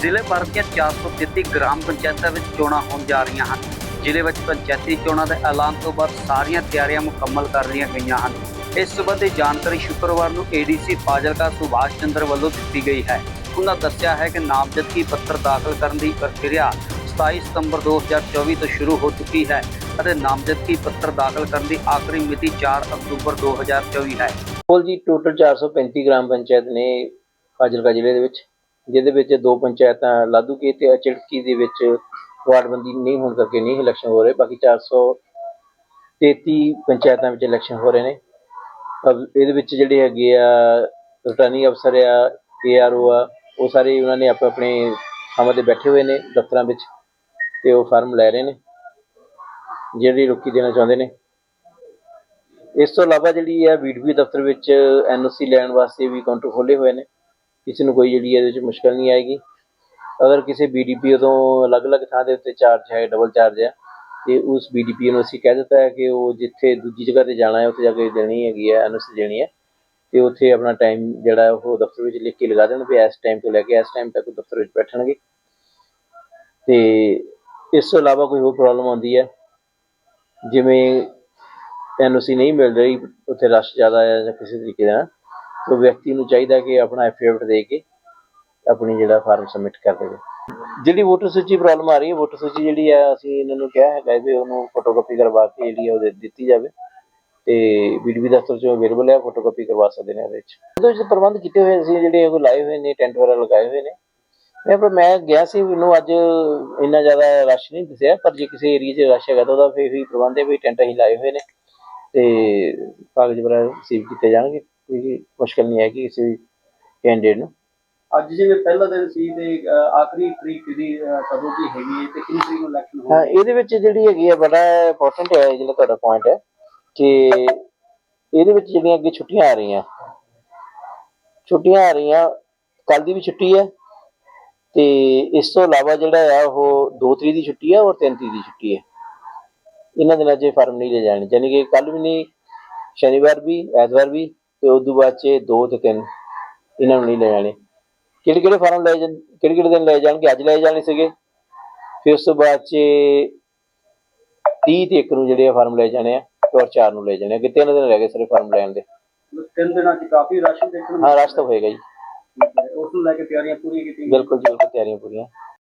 ਜ਼ਿਲ੍ਹੇ ਭਰ ਦੀਆਂ 433 ਗ੍ਰਾਮ ਪੰਚਾਇਤਾਂ ਵਿੱਚ ਚੋਣਾਂ ਹੋਣ ਜਾ ਰਹੀਆਂ ਹਨ। ਜ਼ਿਲ੍ਹੇ ਵਿੱਚ ਪੰਚਾਇਤੀ ਚੋਣਾਂ ਦੇ ਐਲਾਨ ਤੋਂ ਬਾਅਦ ਸਾਰੀਆਂ ਤਿਆਰੀਆਂ ਮੁਕੰਮਲ ਕਰ ਲਈਆਂ ਗਈਆਂ ਹਨ। ਇਸ ਸੰਬੰਧੀ ਜਾਣਕਾਰੀ ਸ਼ੁੱਕਰਵਾਰ ਨੂੰ ਏਡੀਸੀ ਫਾਜ਼ਿਲਕਾ ਸੁਭਾਸ਼ ਚੰਦਰ ਵੱਲੋਂ ਦਿੱਤੀ ਗਈ ਹੈ। ਉਹਨਾਂ ਦੱਸਿਆ ਹੈ ਕਿ ਨਾਮਜ਼ਦਗੀ ਪੱਤਰ ਦਾਖਲ ਕਰਨ ਦੀ ਪ੍ਰਕਿਰਿਆ 27 ਸਤੰਬਰ 2024 ਤੋਂ ਸ਼ੁਰੂ ਹੋ ਚੁੱਕੀ ਹੈ ਅਤੇ ਨਾਮਜ਼ਦਗੀ ਪੱਤਰ ਦਾਖਲ ਕਰਨ ਦੀ ਆਖਰੀ ਮਿਤੀ 4 ਅਕਤੂਬਰ 2024 ਹੈ। ਕੋਲ ਜੀ ਟੋਟਲ 435 ਗ੍ਰਾਮ ਪੰਚਾਇਤ ਨੇ ਫਾਜ਼ਿਲਕਾ ਜ਼ਿਲ੍ਹੇ ਦੇ ਵਿੱਚ ਜਿਹਦੇ ਵਿੱਚ ਦੋ ਪੰਚਾਇਤਾਂ ਲਾਧੂਕੇ ਤੇ ਅਚੜਕੀ ਦੇ ਵਿੱਚ ਵਾਰਡਬੰਦੀ ਨਹੀਂ ਹੋਣ ਕਰਕੇ ਨਹੀਂ ਇਲੈਕਸ਼ਨ ਹੋ ਰਹੇ, ਬਾਕੀ 433 ਪੰਚਾਇਤਾਂ ਵਿੱਚ ਇਲੈਕਸ਼ਨ ਹੋ ਰਹੇ ਨੇ। ਅਬ ਇਹਦੇ ਵਿੱਚ ਜਿਹੜੇ ਹੈਗੇ ਆ ਰਿਟਰਨਿੰਗ ਅਫਸਰ ਆ ਏਆਰਓ ਆ, ਉਹ ਸਾਰੇ ਉਹਨਾਂ ਨੇ ਆਪਣੇ ਆਪਣੇ ਥਾਵਾਂ ਤੇ ਬੈਠੇ ਹੋਏ ਨੇ ਦਫ਼ਤਰਾਂ ਵਿੱਚ ਤੇ ਉਹ ਫਾਰਮ ਲੈ ਰਹੇ ਨੇ, ਜਿਹੜੀ ਲੋਕੀ ਦੇਣਾ ਚਾਹੁੰਦੇ ਨੇ। ਇਸ ਤੋਂ ਇਲਾਵਾ ਜਿਹੜੀ ਹੈ ਬੀਡੀਪੀ ਦਫ਼ਤਰ ਵਿੱਚ ਐਨਓਸੀ ਲੈਣ ਵਾਸਤੇ ਵੀ ਕਾਊਂਟਰ ਖੋਲੇ ਹੋਏ ਨੇ। ਕਿਸੇ ਨੂੰ ਕੋਈ ਜਿਹੜੀ ਇਹਦੇ ਵਿੱਚ ਮੁਸ਼ਕਲ ਨਹੀਂ ਆਏਗੀ। ਅਗਰ ਕਿਸੇ ਬੀਡੀਪੀ ਤੋਂ ਅਲੱਗ-ਅਲੱਗ ਥਾਂ ਦੇ ਉੱਤੇ ਚਾਰਜ ਹੈ ਡਬਲ ਚਾਰਜ ਹੈ, ਤੇ ਉਸ ਬੀਡੀਪੀ ਨੂੰ ਅਸੀਂ ਕਹਿ ਦਿੱਤਾ ਹੈ ਕਿ ਉਹ ਜਿੱਥੇ ਦੂਜੀ ਜਗ੍ਹਾ ਤੇ ਜਾਣਾ ਹੈ, ਉੱਥੇ ਜਾ ਕੇ ਦੇਣੀ ਹੈਗੀ ਹੈ ਐਨਓਸੀ ਦੇਣੀ ਹੈ। ਤੇ ਉੱਥੇ ਆਪਣਾ ਟਾਈਮ ਜਿਹੜਾ ਉਹ ਦਫ਼ਤਰ ਵਿੱਚ ਲਿਖ ਕੇ ਲਗਾ ਦੇਣ ਵੀ ਇਸ ਟਾਈਮ ਤੋਂ ਲੈ ਕੇ ਇਸ ਟਾਈਮ ਤੱਕ ਉਹ ਦਫ਼ਤਰ ਵਿੱਚ ਬੈਠਣਗੇ। ਤੇ ਇਸ ਤੋਂ ਇਲਾਵਾ ਕੋਈ ਹੋਰ ਪ੍ਰੋਬਲਮ ਆਉਂਦੀ ਹੈ, ਜਿਵੇਂ ਐਨਓਸੀ ਨਹੀਂ ਮਿਲ ਰਹੀ, ਉੱਥੇ ਰਸ਼ ਜ਼ਿਆਦਾ ਹੈ ਜਾਂ ਕਿਸੇ ਤਰੀਕੇ ਦਾ ਤਾਂ ਵਿਅਕਤੀ ਨੂੰ ਚਾਹੀਦਾ ਕਿ ਆਪਣਾ ਐਫੀਡੇਵਿਟ ਦੇ ਕੇ ਆਪਣੀ ਜਿਹੜਾ ਫਾਰਮ ਸਬਮਿਟ ਕਰ ਦੇਵੇ। ਜਿਹੜੀ ਵੋਟਰ ਸੂਚੀ ਪ੍ਰੋਬਲਮ ਆ ਰਹੀ ਹੈ ਵੋਟਰ ਸੂਚੀ ਜਿਹੜੀ ਹੈ ਅਸੀਂ ਇਹਨਾਂ ਨੂੰ ਕਿਹਾ ਹੈਗਾ ਵੀ ਉਹਨੂੰ ਫੋਟੋਕਾਪੀ ਕਰਵਾ ਕੇ ਜਿਹੜੀ ਹੈ ਉਹ ਦਿੱਤੀ ਜਾਵੇ ਤੇ ਬੀਡੀਪੀ ਦਫ਼ਤਰ ਚੋਂ ਅਵੇਲੇਬਲ ਹੈ ਫੋਟੋਕਾਪੀ ਕਰਵਾ ਸਕਦੇ ਨੇ ਉਹਦੇ ਵਿੱਚ। ਉਹਦੇ ਵਿੱਚ ਪ੍ਰਬੰਧ ਕੀਤੇ ਹੋਏ ਸੀ, ਜਿਹੜੇ ਉਹ ਲਾਏ ਹੋਏ ਨੇ ਟੈਂਟ ਵਗੈਰਾ ਲਗਾਏ ਹੋਏ ਨੇ। ਮੈਂ ਪਰ ਮੈਂ ਗਿਆ ਸੀ, ਮੈਨੂੰ ਅੱਜ ਇੰਨਾ ਜ਼ਿਆਦਾ ਰਸ਼ ਨਹੀਂ ਦਿਸਿਆ, ਪਰ ਜੇ ਕਿਸੇ ਏਰੀਆ 'ਚ ਰਸ਼ ਹੈਗਾ ਤਾਂ ਉਹਦਾ ਫਿਰ ਵੀ ਪ੍ਰਬੰਧ ਹੈ ਵੀ ਟੈਂਟ ਅਸੀਂ ਲਾਏ ਹੋਏ ਨੇ ਤੇ ਕਾਗਜ਼ ਵਗੈਰਾ ਰਿਸੀਵ ਕੀਤੇ ਜਾਣਗੇ। ਕੋਈ ਮੁਸ਼ਕਲ ਨਹੀਂ ਹੈ ਕਿ ਕਿਸੇ ਵੀ ਕੈਂਡੀਡੇਟ ਨੂੰ। ਅੱਜ ਜਿਵੇਂ ਪਹਿਲਾ ਦਿਨ ਸੀ ਤੇ ਆਖਰੀ ਤਰੀਕ ਦੀ ਕਦੋਂ ਦੀ ਹੈਗੀ ਹੈ ਤੇ ਕਿੰਨੀ ਤਰੀਕ ਨੂੰ ਇਲੈਕਸ਼ਨ ਹਾਂ ਹੋਣੀ ਇਹਦੇ ਵਿੱਚ ਜਿਹੜੀ ਹੈਗੀ ਆ ਬੜਾ ਇੰਪੋਰਟੈਂਟ ਹੈ ਜਿਹੜਾ ਤੁਹਾਡਾ ਪੁਆਇੰਟ ਹੈ ਕਿ ਇਹਦੇ ਵਿੱਚ ਜਿਹੜੀਆਂ ਅੱਗੇ ਛੁੱਟੀਆਂ ਆ ਰਹੀਆਂ। ਛੁੱਟੀਆਂ ਆ ਰਹੀਆਂ ਕੱਲ ਦੀ ਵੀ ਛੁੱਟੀ ਹੈ ਤੇ ਇਸ ਤੋਂ ਇਲਾਵਾ ਜਿਹੜਾ ਆ ਉਹ 2 ਤਰੀਕ ਦੀ ਛੁੱਟੀ ਹੈ ਔਰ 3 ਤਰੀਕ ਦੀ ਛੁੱਟੀ ਹੈ। ਇਹਨਾਂ ਦਿਨਾਂ 'ਚ ਫਾਰਮ ਨਹੀਂ ਲੈ ਜਾਣੇ ਯਾਨੀ ਕਿ ਕੱਲ ਵੀ ਨਹੀਂ ਸ਼ਨੀਵਾਰ ਵੀ ਐਤਵਾਰ ਵੀ ਤੇ ਉਸ ਤੋਂ ਬਾਅਦ 'ਚ 2 ਤੇ 3 ਇਹਨਾਂ ਨੂੰ ਨਹੀਂ ਲੈ ਜਾਣੇ। ਕਿਹੜੇ ਕਿਹੜੇ ਫਾਰਮ ਲੈ ਜਾਣ ਕਿਹੜੇ ਕਿਹੜੇ ਦਿਨ ਲੈ ਜਾਣਗੇ? ਅੱਜ ਲੈ ਜਾਣੇ ਸੀਗੇ। ਫਿਰ ਉਸ ਤੋਂ ਬਾਅਦ 'ਚ 30 ਤੇ 1 ਨੂੰ ਜਿਹੜੇ ਆ ਫਾਰਮ ਲੈ ਜਾਣੇ ਆ ਤੇ ਔਰ 4 ਨੂੰ ਲੈ ਜਾਣੇ ਆ। ਕਿ ਤਿੰਨ ਦਿਨ ਰਹਿ ਗਏ ਸਾਰੇ ਫਾਰਮ ਲੈਣ ਦੇ। ਤਿੰਨ ਦਿਨਾਂ 'ਚ ਕਾਫੀ ਰਸ਼ ਦੇਖਣ ਨੂੰ ਹਾਂ ਰਸ਼ ਤਾਂ ਹੋਏਗਾ ਜੀ। ਉਸ ਨੂੰ ਲੈ ਕੇ ਤਿਆਰੀਆਂ ਪੂਰੀਆਂ ਕੀਤੀਆਂ। ਬਿਲਕੁਲ ਜੀ ਬਿਲਕੁਲ ਤਿਆਰੀਆਂ ਪੂਰੀਆਂ।